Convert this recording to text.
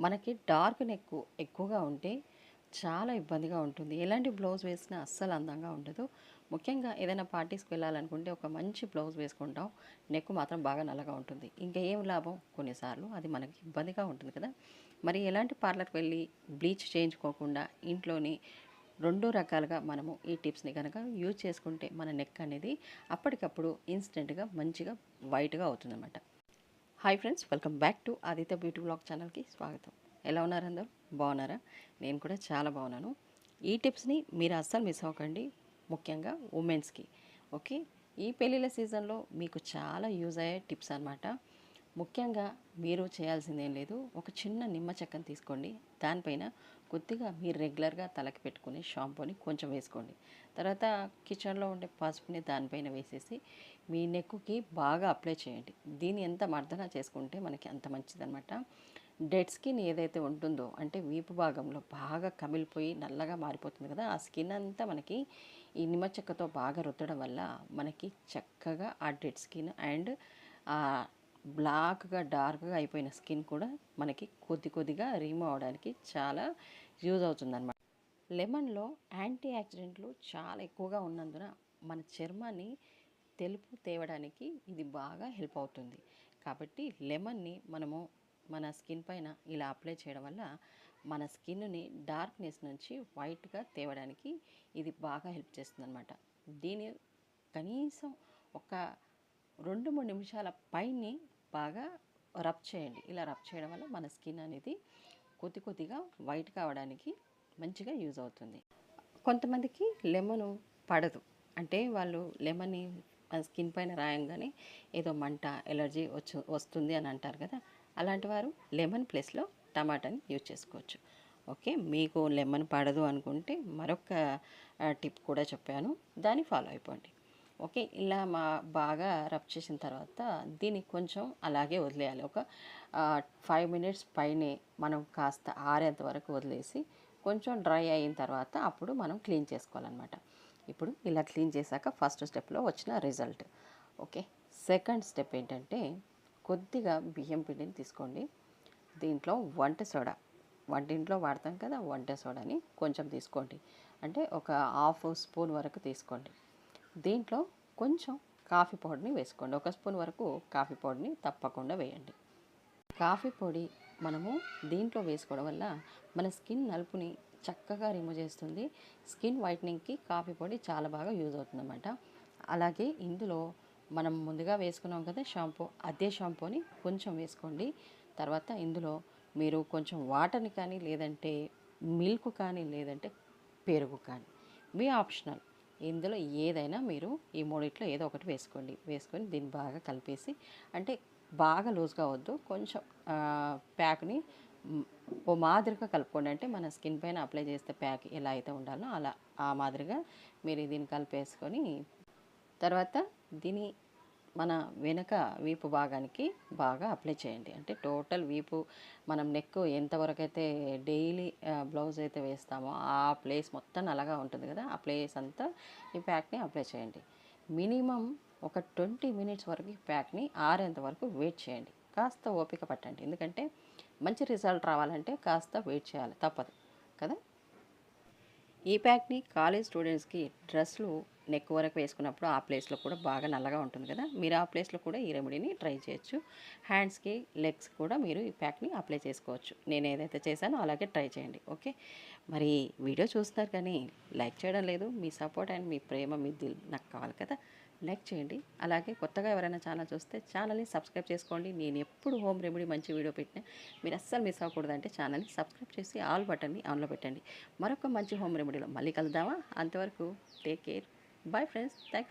మనకి dark neck ఎక్కువగా ఉంటే చాలా ఇబ్బందిగా ఉంటుంది. ఎలాంటి బ్లౌజ్ వేసినా అస్సలు అందంగా ఉండదు. ముఖ్యంగా ఏదైనా పార్టీస్కి వెళ్ళాలనుకుంటే ఒక మంచి బ్లౌజ్ వేసుకుంటాం. నెక్ మాత్రం బాగా నల్లగా ఉంటుంది. ఇంకా ఏం లాభం? కొన్నిసార్లు అది మనకి ఇబ్బందిగా ఉంటుంది కదా. మరి ఎలాంటి పార్లర్కి వెళ్ళి బ్లీచ్ చేయించుకోకుండా ఇంట్లోని రెండు రకాలుగా మనము ఈ టిప్స్ని కనుక యూజ్ చేసుకుంటే మన నెక్ అనేది అప్పటికప్పుడు ఇన్స్టెంట్గా మంచిగా వైట్గా అవుతుందన్నమాట. Hi friends welcome back to Aditya beauty blog ఛానల్కి స్వాగతం. ఎలా ఉన్నారు అందరూ? బాగున్నారా? నేను కూడా చాలా బాగున్నాను. ఈ టిప్స్ని మీరు అస్సలు మిస్ అవ్వకండి ముఖ్యంగా ఉమెన్స్కి. ఓకే? ఈ పెళ్ళిళ్ళ సీజన్లో మీకు చాలా యూజ్ అయ్యే టిప్స్ అనమాట ముఖ్యంగా మీరు చేయాల్సిందేం లేదు. ఒక చిన్న నిమ్మ చెక్కను తీసుకోండి. దానిపైన కొద్దిగా మీరు రెగ్యులర్గా తలకి పెట్టుకునే షాంపూని కొంచెం వేసుకోండి. తర్వాత కిచెన్లో ఉండే పసుపుని దానిపైన వేసేసి మీ నెక్కుకి బాగా అప్లై చేయండి. దీన్ని ఎంత మర్దన చేసుకుంటే మనకి అంత మంచిదనమాట డెడ్ స్కిన్ ఏదైతే ఉంటుందో అంటే వీపు భాగంలో బాగా కమిలిపోయి నల్లగా మారిపోతుంది కదా ఆ స్కిన్ అంతా మనకి ఈ నిమ్మ చెక్కతో బాగా రుద్దడం వల్ల మనకి చక్కగా ఆ డెడ్ స్కిన్ అండ్ ఆ బ్లాక్గా డార్క్గా అయిపోయిన స్కిన్ కూడా మనకి కొద్ది కొద్దిగా రిమూవ్ అవడానికి చాలా యూజ్ అవుతుందన్నమాట. లెమన్లో యాంటీ యాక్సిడెంట్లు చాలా ఎక్కువగా ఉన్నందున మన చర్మాన్ని తెలుపు తేవడానికి ఇది బాగా హెల్ప్ అవుతుంది. కాబట్టి లెమన్ని మనము మన స్కిన్ పైన ఇలా అప్లై చేయడం వల్ల మన స్కిన్ని డార్క్నెస్ నుంచి వైట్గా తేవడానికి ఇది బాగా హెల్ప్ చేస్తుంది అనమాట దీని కనీసం ఒక రెండు మూడు నిమిషాల పైని బాగా రబ్ చేయండి. ఇలా రబ్ చేయడం వల్ల మన స్కిన్ అనేది కొద్ది కొద్దిగా వైట్ కావడానికి మంచిగా యూజ్ అవుతుంది. కొంతమందికి లెమన్ పడదు. అంటే వాళ్ళు లెమన్ని మన స్కిన్ పైన రాయంగానే ఏదో మంట ఎలర్జీ వచ్చు వస్తుంది అని అంటారు కదా. అలాంటి వారు లెమన్ ప్లేస్లో టమాటాని యూజ్ చేసుకోవచ్చు. ఓకే? మీకు లెమన్ పడదు అనుకుంటే మరొక టిప్ కూడా చెప్పాను. దాన్ని ఫాలో అయిపోండి. ఓకే ఇలా మా బాగా రబ్ చేసిన తర్వాత దీన్ని కొంచెం అలాగే వదిలేయాలి. ఒక ఫైవ్ మినిట్స్ పైనే మనం కాస్త ఆరేంత వరకు వదిలేసి కొంచెం డ్రై అయిన తర్వాత అప్పుడు మనం క్లీన్ చేసుకోవాలన్నమాట. ఇప్పుడు ఇలా క్లీన్ చేశాక ఫస్ట్ స్టెప్లో వచ్చిన రిజల్ట్. ఓకే సెకండ్ స్టెప్ ఏంటంటే కొద్దిగా బియ్యం పిండిని తీసుకోండి. దీంట్లో వంట సోడా వంటింట్లో వాడతాం కదా వంట సోడాని కొంచెం తీసుకోండి. అంటే ఒక హాఫ్ స్పూన్ వరకు తీసుకోండి. దీంట్లో కొంచెం కాఫీ పౌడర్ని వేసుకోండి. ఒక స్పూన్ వరకు కాఫీ పౌడర్ని తప్పకుండా వేయండి. కాఫీ పొడి మనము దీంట్లో వేసుకోవడం వల్ల మన స్కిన్ నలుపుని చక్కగా రిమూవ్ చేస్తుంది. స్కిన్ వైట్నింగ్కి కాఫీ పొడి చాలా బాగా యూజ్ అవుతుందన్నమాట. అలాగే ఇందులో మనం ముందుగా వేసుకున్నాం కదా షాంపూ అదే షాంపూని కొంచెం వేసుకోండి. తర్వాత ఇందులో మీరు కొంచెం వాటర్ని కానీ లేదంటే మిల్క్ కానీ లేదంటే పెరుగు కానీ మీ ఆప్షనల్. ఇందులో ఏదైనా మీరు ఈ మూడిట్లో ఏదో ఒకటి వేసుకోండి. వేసుకొని దీన్ని బాగా కలిపేసి అంటే బాగా లూజ్గా వద్దు కొంచెం ప్యాక్ని ఓ మాదిరిగా కలుపుకోండి. అంటే మన స్కిన్ పైన అప్లై చేస్తే ప్యాక్ ఎలా అయితే ఉండాలో అలా ఆ మాదిరిగా మీరు దీన్ని కలిపేసుకొని తర్వాత దీని మన వెనక వీపు భాగానికి బాగా అప్లై చేయండి. అంటే టోటల్ వీపు మనం నెక్ ఎంతవరకు అయితే డైలీ బ్లౌజ్ అయితే వేస్తామో ఆ ప్లేస్ మొత్తం నల్లగా ఉంటుంది కదా ఆ ప్లేస్ అంతా ఈ ప్యాక్ని అప్లై చేయండి. మినిమం ఒక ట్వంటీ మినిట్స్ వరకు ఈ ప్యాక్ని ఆరేంత వరకు వెయిట్ చేయండి. కాస్త ఓపిక పట్టండి. ఎందుకంటే మంచి రిజల్ట్ రావాలంటే కాస్త వెయిట్ చేయాలి. తప్పదు కదా? ఈ ప్యాక్ని కాలేజ్ స్టూడెంట్స్కి డ్రెస్లు నెక్ వరకు వేసుకున్నప్పుడు ఆ ప్లేస్లో కూడా బాగా నల్లగా ఉంటుంది కదా. మీరు ఆ ప్లేస్లో కూడా ఈ రెమెడీని ట్రై చేయొచ్చు. హ్యాండ్స్కి లెగ్స్ కూడా మీరు ఈ ప్యాక్ని అప్లై చేసుకోవచ్చు. నేను ఏదైతే చేశానో అలాగే ట్రై చేయండి. ఓకే? మరి వీడియో చూస్తున్నారు కానీ లైక్ చేయడం లేదు. మీ సపోర్ట్ అండ్ మీ ప్రేమ మీ దిల్ నాకు కావాలి కదా. లైక్ చేయండి. అలాగే కొత్తగా ఎవరైనా ఛానల్ చూస్తే ఛానల్ని సబ్స్క్రైబ్ చేసుకోండి. నేను ఎప్పుడు హోమ్ రెమెడీ మంచి వీడియో పెట్టినా మీరు అస్సలు మిస్ అవ్వకూడదు అంటే ఛానల్ని సబ్స్క్రైబ్ చేసి ఆల్ బటన్ని ఆన్లో పెట్టండి. మరొక మంచి హోమ్ రెమెడీలో మళ్ళీ కలుద్దామా? అంతవరకు take care. Bye friends. Thank